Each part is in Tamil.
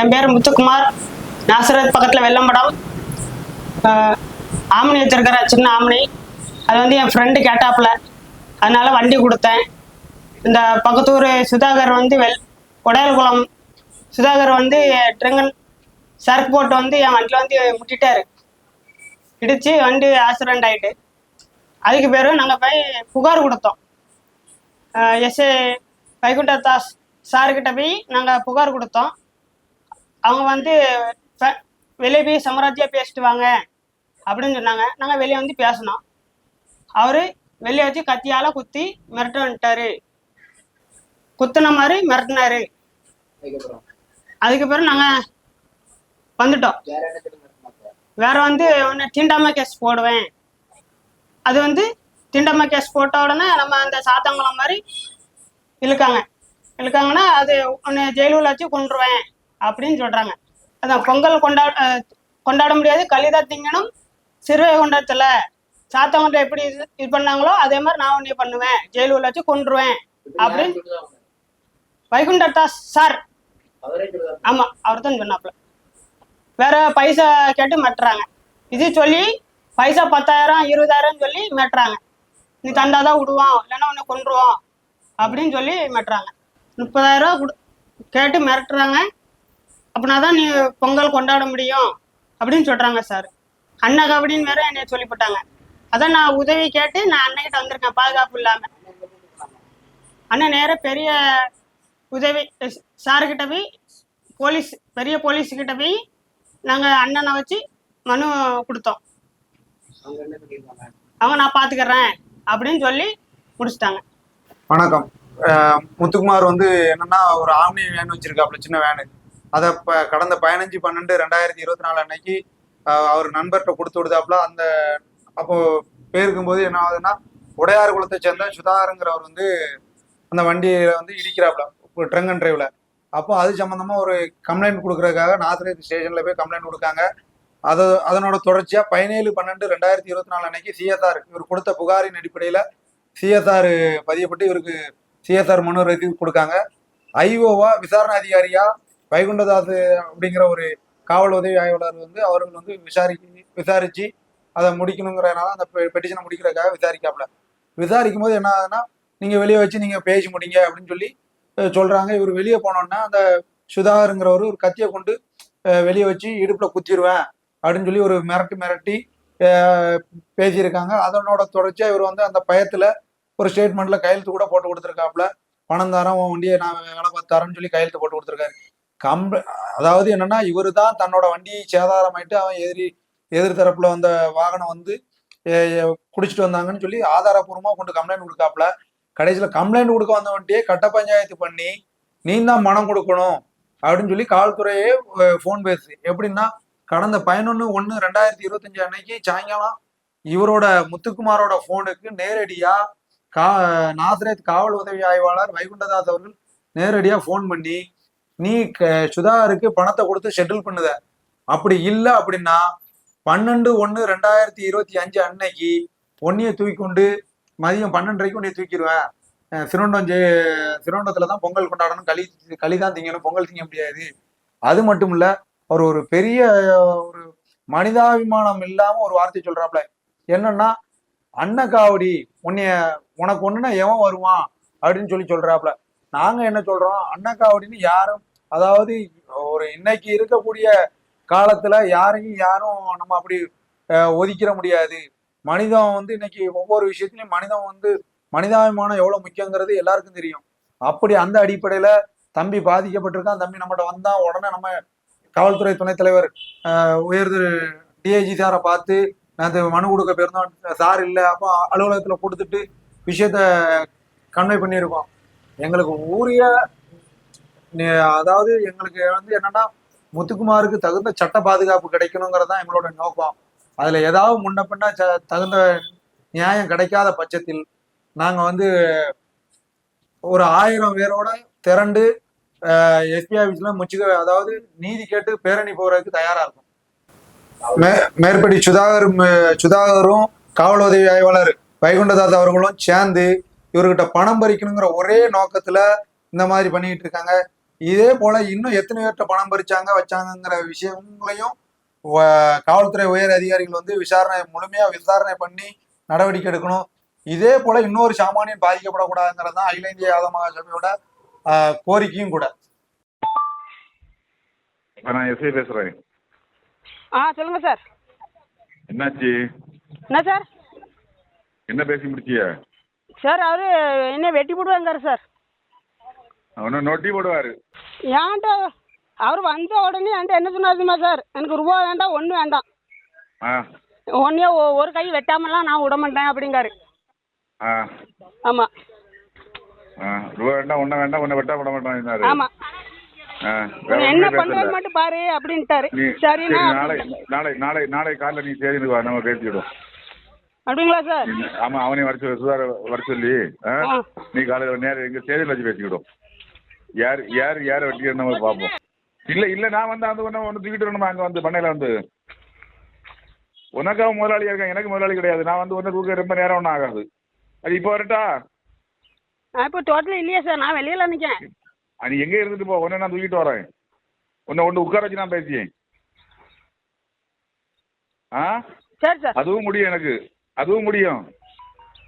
என் பேர் முத்துக்குமார். நாசரத் பக்கத்தில் வெள்ளம்படம் ஆம்னி வச்சிருக்கிற சின்ன ஆம்னி. அது வந்து என் ஃப்ரெண்டு கேட்டாப்புல. அதனால வண்டி கொடுத்தேன். இந்த பக்கத்தூர் சுதாகர் வந்து வெல் உடையல்குளம் சுதாகர் வந்து ட்ரிங்கன் சரக்கு போட்டு வந்து என் வண்டியில் வந்து முட்டிட்டாரு. இடிச்சு வண்டி ஆக்சிடென்ட் ஆகிட்டு அதுக்கு பேர் நாங்கள் போய் புகார் கொடுத்தோம். எஸ்ஏ வைகுண்ட தாஸ் சார்கிட்ட போய் நாங்கள் புகார் கொடுத்தோம். அவங்க வந்து வெளியே போய் சமராஜ்யா பேசிட்டு வாங்க அப்படின்னு சொன்னாங்க. நாங்கள் வெளியே வந்து பேசினோம். அவர் வெளியே வச்சு கத்தியால் குத்தி மிரட்ட வந்துட்டாரு. குத்தின மாதிரி மிரட்டினாரு. அதுக்கப்புறம் அதுக்கு பிறகு நாங்கள் வந்துட்டோம். வேற வந்து ஒன்று தீண்டாமை கேஸ் போடுவேன். அது வந்து தீண்டாமை கேஸ் போட்ட உடனே நம்ம அந்த சாத்தாங்குளம் மாதிரி இழுக்காங்க. இழுக்காங்கன்னா அது ஒன்று ஜெயிலுள்ள வச்சு கொண்டுருவேன் அப்படின்னு சொல்கிறாங்க அதான் பொங்கல் கொண்டா அஹ் கொண்டாட முடியாது. கலிதா திங்கணும் சிறுவை கொண்டாடத்தில் சாத்தவங்கிட்ட எப்படி இது பண்ணாங்களோ அதே மாதிரி நான் ஒன்றே பண்ணுவேன். ஜெயிலுள்ள வச்சு கொண்டுருவேன் அப்படின்னு? வைகுண்டத்தா சார். ஆமா அவர் தான் சொன்னாப்புல. வேற பைசா கேட்டு மெட்டுறாங்க இது சொல்லி பைசா பத்தாயிரம் இருபதாயிரம் சொல்லி மெட்டுறாங்க நீ தந்தாதான் விடுவோம். இல்லைன்னா உன்னை கொண்டுருவோம் அப்படின்னு சொல்லி மெட்டுறாங்க முப்பதாயிரம் கேட்டு மிரட்டுறாங்க. அப்படின்னா தான் நீ பொங்கல் கொண்டாட முடியும் அப்படின்னு சொல்றாங்க சார். அண்ணா கபடின்னு வேற என்னை சொல்லிவிட்டாங்க அதான் நான் உதவி கேட்டு நான் அண்ணகிட்ட வந்திருக்கேன் பாதுகாப்பு இல்லாம. அண்ணன் நேர பெரிய உதவி சாருக்கிட்ட போய் போலீஸ் பெரிய போலீஸ் கிட்ட போய் நாங்கள் அண்ணனை வச்சு மனு கொடுத்தோம். அவங்க நான் பார்த்துக்கிறேன் அப்படின்னு சொல்லி முடிச்சிட்டாங்க. வணக்கம். முத்துக்குமார் வந்து என்னன்னா ஒரு ஆம்னி வேன் வச்சிருக்காப்புல சின்ன வேனு. அதை இப்போ கடந்த பதினஞ்சு பன்னெண்டு ரெண்டாயிரத்தி இருபத்தி நாலு அன்னைக்கு அவர் நண்பர்கிட்ட கொடுத்து விடுதாப்புல அந்த அப்போ போயிருக்கும்போது என்ன ஆகுதுன்னா உடையார் குளத்தை சேர்ந்த சுதாகருங்கிறவர் வந்து அந்த வண்டியில வந்து இடிக்கிறாப்புல ட்ரங்க் அண்ட் டிரைவ்ல. அப்போ அது சம்பந்தமா ஒரு கம்ப்ளைண்ட் கொடுக்கறதுக்காக நாசிரியர் ஸ்டேஷன்ல போய் கம்ப்ளைண்ட் கொடுக்காங்க. அது அதனோட தொடர்ச்சியா பதினேழு பன்னெண்டு ரெண்டாயிரத்தி இருபத்தி நாலு அன்னைக்கு சிஎஸ்ஆர் இவர் கொடுத்த புகாரின் அடிப்படையில சிஎஸ்ஆர் பதியப்பட்டு இவருக்கு சிஎஸ்ஆர் மனு எழுதி கொடுக்காங்க. ஐஓவா விசாரணை அதிகாரியா வைகுண்டதாஸ் அப்படிங்கிற ஒரு காவல் உதவி ஆய்வாளர் வந்து அவர்கள் வந்து விசாரி விசாரிச்சு அதை முடிக்கணுங்கிறனால அந்த பெட்டிஷனை முடிக்கிறதுக்காக விசாரிக்காப்புல. விசாரிக்கும் போது என்ன ஆகுதுன்னா நீங்க வெளியே வச்சு நீங்க பேசி முடிங்க அப்படின்னு சொல்லி சொல்றாங்க. இவர் வெளியே போனோன்னா அந்த சுதாகருங்கிறவர் ஒரு கத்தியை கொண்டு வெளியே வச்சு இடுப்புல குத்திடுவேன் அப்படின்னு சொல்லி ஒரு மிரட்டி மிரட்டி பேசியிருக்காங்க. அதனோட தொடர்ச்சியா இவர் வந்து அந்த பயத்துல ஒரு ஸ்டேட்மெண்ட்ல கையெழுத்து கூட போட்டு கொடுத்துருக்காப்புல. பணம் தரேன் உன் வண்டியை நான் வேலை பார்த்து தரேன்னு சொல்லி கையெழுத்து போட்டு கொடுத்துருக்காரு. கம்ப அதாவது என்னன்னா இவர் தான் தன்னோட வண்டியை சேதாரமாயிட்டு அவன் எதிரி எதிர் தரப்புல வந்த வாகனம் வந்து குடிச்சிட்டு வந்தாங்கன்னு சொல்லி ஆதாரப்பூர்வமா கொண்டு கம்ப்ளைண்ட் கொடுக்காப்புல. கடைசியில கம்ப்ளைண்ட் கொடுக்க வந்த வண்டியே கட்ட பஞ்சாயத்து பண்ணி நீ தான் மனம் கொடுக்கணும் அப்படின்னு சொல்லி காவல்துறையே ஃபோன் பேசு எப்படின்னா கடந்த பதினொன்று ஒன்று ரெண்டாயிரத்தி இருபத்தஞ்சு அன்னைக்கு சாயங்காலம் இவரோட முத்துக்குமாரோட ஃபோனுக்கு நேரடியாக கா நாசரேத் காவல் உதவி ஆய்வாளர் வைகுண்டதாஸ் அவர்கள் நேரடியாக ஃபோன் பண்ணி நீ க- சுதாகருக்கு பணத்தை கொடுத்து ஷெட்டில் பண்ணுத. அப்படி இல்லை அப்படின்னா பன்னெண்டு ஒன்று ரெண்டாயிரத்தி இருபத்தி அஞ்சு அன்னைக்கு ஒன்னிய தூக்கி கொண்டு மதியம் பன்னெண்டரைக்கு உன்னைய தூக்கிடுவேன் அஹ் சிறுவண்டம் ஜெ தான் பொங்கல் கொண்டாடணும். களி களி தான் திங்கணும் பொங்கல் திங்க முடியாது. அது மட்டும் இல்ல அவர் ஒரு பெரிய ஒரு மனிதாபிமானம் இல்லாம ஒரு வார்த்தை சொல்றாப்ல. என்னன்னா அன்னக்காவடி உன்னைய உனக்கு ஒண்ணுன்னா எவன் வருவான்? அப்படின்னு சொல்லி சொல்றாப்ல. நாங்க என்ன சொல்றோம்? அன்னக்காவடின்னு யாரும் அதாவது ஒரு இன்னைக்கு இருக்கக்கூடிய காலத்துல யாரையும் யாரும் நம்ம அப்படி ஒதுக்கிட ஒதுக்கிற முடியாது. மனிதன் வந்து இன்னைக்கு ஒவ்வொரு விஷயத்துலையும் மனிதன் வந்து மனிதாபிமானம் எவ்வளவு முக்கியங்கிறது எல்லாருக்கும் தெரியும். அப்படி அந்த அடிப்படையில தம்பி பாதிக்கப்பட்டிருக்கான் தம்பி நம்மகிட்ட வந்தா உடனே நம்ம காவல்துறை துணைத் தலைவர் அஹ், உயர் டிஐஜி சாரை பார்த்து நான் மனு கொடுக்க போயிருந்தோம் சார் இல்லை அப்போ அலுவலகத்துல கொடுத்துட்டு விஷயத்த கன்வே பண்ணியிருக்கோம். எங்களுக்கு ஊரிய அதாவது எங்களுக்கு வந்து என்னன்னா முத்துக்குமாருக்கு தகுந்த சட்ட பாதுகாப்பு கிடைக்கணுங்கிறது தான் எங்களோட நோக்கம். அதுல ஏதாவது முன்ன பின்ன ச- தகுந்த நியாயம் கிடைக்காத பட்சத்தில் நாங்க வந்து ஒரு ஆயிரம் பேரோட திரண்டு எஸ்பி ஆஃபீஸ்ல முச்சுக்க அதாவது நீதி கேட்டு பேரணி போறதுக்கு தயாரா இருக்கும். மே- மேற்படி சுதாகர் சுதாகரும் காவல் உதவி ஆய்வாளர் வைகுண்டதாஸ் அவர்களும் சேர்ந்து இவர்கிட்ட பணம் பறிக்கணுங்கிற ஒரே நோக்கத்துல இந்த மாதிரி பண்ணிட்டு இருக்காங்க. இதே போல இன்னும் எத்தனை பேர்கிட்ட பணம் பறிச்சாங்க வச்சாங்கங்கிற விஷயங்களையும் காவல்துறை உயர் அதிகாரிகள் வந்து விசாரணை முழுமையா விசாரணை பண்ணி நடவடிக்கை எடுக்கணும். இதே போல இன்னொரு சாமானியன் பாதிக்கப்படக்கூடாதுங்கிறது தான் அகில இந்திய யாதவ மகாசபையோட கோரிக்கையும் கூட. நான் எஸ்ஐ பேசுறேன். ஆ சொல்லுங்க சார். என்னாச்சு? என்ன சார்? என்ன பேசி முடிச்சிய? சார் அவரு என்ன வெட்டி போடுவாங்காரு சார். அவனும் நொட்டி போடுவாரு. ஏன்ட்ட அவர் வந்த உடனே என்கிட்ட என்ன சொன்னாருமா சார்? எனக்கு ரூபா வேண்டாம் ஒன்றும் வேண்டாம். ஒன்னே ஒரு கை வெட்டாமலாம் நான் விட மாட்டேன் அப்படிங்காரு. ஆ. ஆமாம் ஆ ரூபா வேண்டாம் ஒன்றும் வேண்டாம் ஒன்றை வெட்டா விட மாட்டான் ஆமாம் ஆ வேற என்ன பேசல. மட்டும் பாரு அப்படின்ட்டாரு. சரி நாளை நாளை நாளை நாளை காலைல நீ சேர்ந்து வா நம்ம பேசிக்கிடுவோம் அப்படிங்களா சார்? ஆமா அவனையும் வர சொல்லி சுதார வர சொல்லி. நீ காலையில் நேரம் எங்க சேதியில் வச்சு பேசிக்கிடும் யார் யார் யாரை வெட்டிக்கிறோம் நம்ம பார்ப்போம் இல்ல இல்ல நான் வந்து அந்த ஒன்று ஒன்று தூக்கிட்டு வரணுமா? அங்க வந்து பண்ணையில வந்து. உனக்காக முதலாளியா இருக்கேன் எனக்கு முதலாளி கிடையாது. நான் வந்து ஒன்று தூக்க ரொம்ப நேரம் ஒன்றும் ஆகாது. அது இப்போ வரட்டா? இப்போ டோட்டல் இல்லையா சார் நான் வெளியில் நிற்கேன் ஆ, நீ எங்கே இருந்துட்டு போ? உன்னை நான் தூக்கிட்டு வரேன். ஒன்று உட்கார வச்சு நான் பேசியேன் ஆ? சரி சார் அதுவும் முடியும் எனக்கு. அதுவும் முடியும்.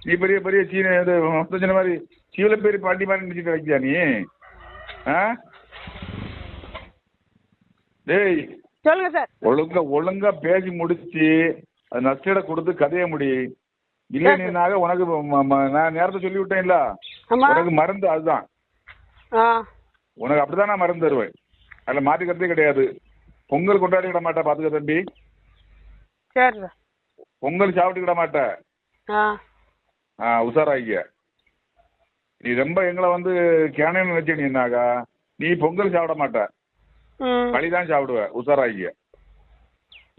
நீ பெரிய பெரிய சீன இது சொன்ன மாதிரி சீவல பேர் பாண்டி மாதிரி நினைச்சிட்டு வைக்கியா நீ? ஆ? டேய். சொல்லுங்க சார். ஒழுங்கா ஒழுங்கா பேசி முடிச்சு அது நஷ்டீட கொடுத்து கதைய முடி. இல்லை நீனாக உனக்கு நான் நேரத்தை சொல்லி விட்டேன்ல. ஆமாம் உனக்கு மருந்து அதுதான். உனக்கு அப்படிதான் நான் மருந்து தருவேன். அதில் மாற்றிக்கிறதே கிடையாது. பொங்கல் கொண்டாடி விட மாட்டேன் பார்த்துக்க தம்பி. பொங்கல் சாப்பிட்டு விட மாட்டேன். ஆ. ஆ உஷாராகிக்க நீ ரொம்ப எங்களை வந்து கேனன்னு வச்சுனீனாக்கா நீ பொங்கல் சாப்பிட மாட்ட. களி தான் சாப்பிடுவ உஷாராகிக்க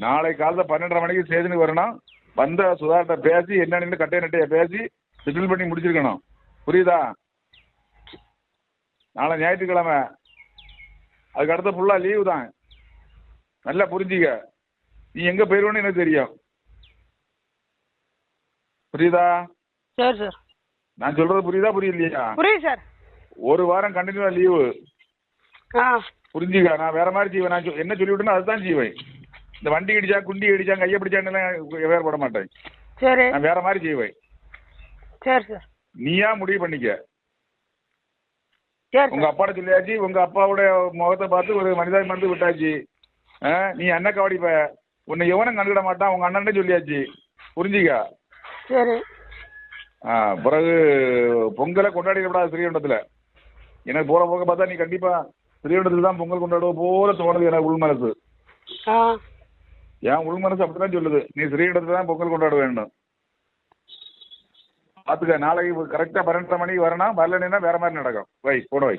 நாளை காலைல பன்னெண்டரை மணிக்கு ஸ்டேஷனுக்கு வரணும். வந்த சுதார்ட்ட பேசி என்னன்னு கட்டைய நட்டைய பேசி செட்டில் பண்ணி முடிச்சிருக்கணும். புரியுதா? நாளை ஞாயிற்றுக்கிழமை. அதுக்கு அடுத்த ஃபுல்லாக லீவு தான். நல்லா புரிஞ்சிக்க. நீ எங்கே போயிடுவேன்னு எனக்கு தெரியும். புரியுதா? சரி சார் நான் சொல்றது புரியுதா புரியலையா? புரியுது சார். ஒரு வாரம் கண்டினியூவா லீவு புரிஞ்சுக்க? நான் வேற மாதிரி செய்வேன். நான் என்ன சொல்லி விட்டேனோ அதுதான் செய்வேன். இந்த வண்டி இடிச்சா குண்டி இடிச்சா கையை பிடிச்சான்னு வேற போட மாட்டேன். சரி. நான் வேற மாதிரி செய்வேன். சரி சார். நீயா முடிவு பண்ணிக்க. உங்க சார். அப்பாட்ட சொல்லியாச்சு. உங்க அப்பாவோட முகத்தை பார்த்து ஒரு மனிதாபிமானத்தை விட்டாச்சு. ஆ, நீ அண்ணன் கவடிப்ப உன்னை எவனும் கண்டுக்கிட மாட்டான். உங்க அண்ணன்டே சொல்லியாச்சு. புரிஞ்சுக்க? சரி. ஆ, பிறகு பொங்கலை கொண்டாடிடக்கூடாது ஸ்ரீகண்டத்தில் எனக்கு போற போக பார்த்தா நீ கண்டிப்பா ஸ்ரீகண்டத்தில் தான் பொங்கல் கொண்டாடுவ போல தோணுது எனக்கு உள் மனசு. என் உள் மனசு அப்படிதான் சொல்லுது. நீ ஸ்ரீகண்டத்தில் தான் பொங்கல் கொண்டாட வேண்டும் பார்த்துக்க நாளைக்கு கரெக்டாக பன்னெண்டரை மணிக்கு வரணும் வரலன்னா வேற மாதிரி நடக்கும். வை போட வை.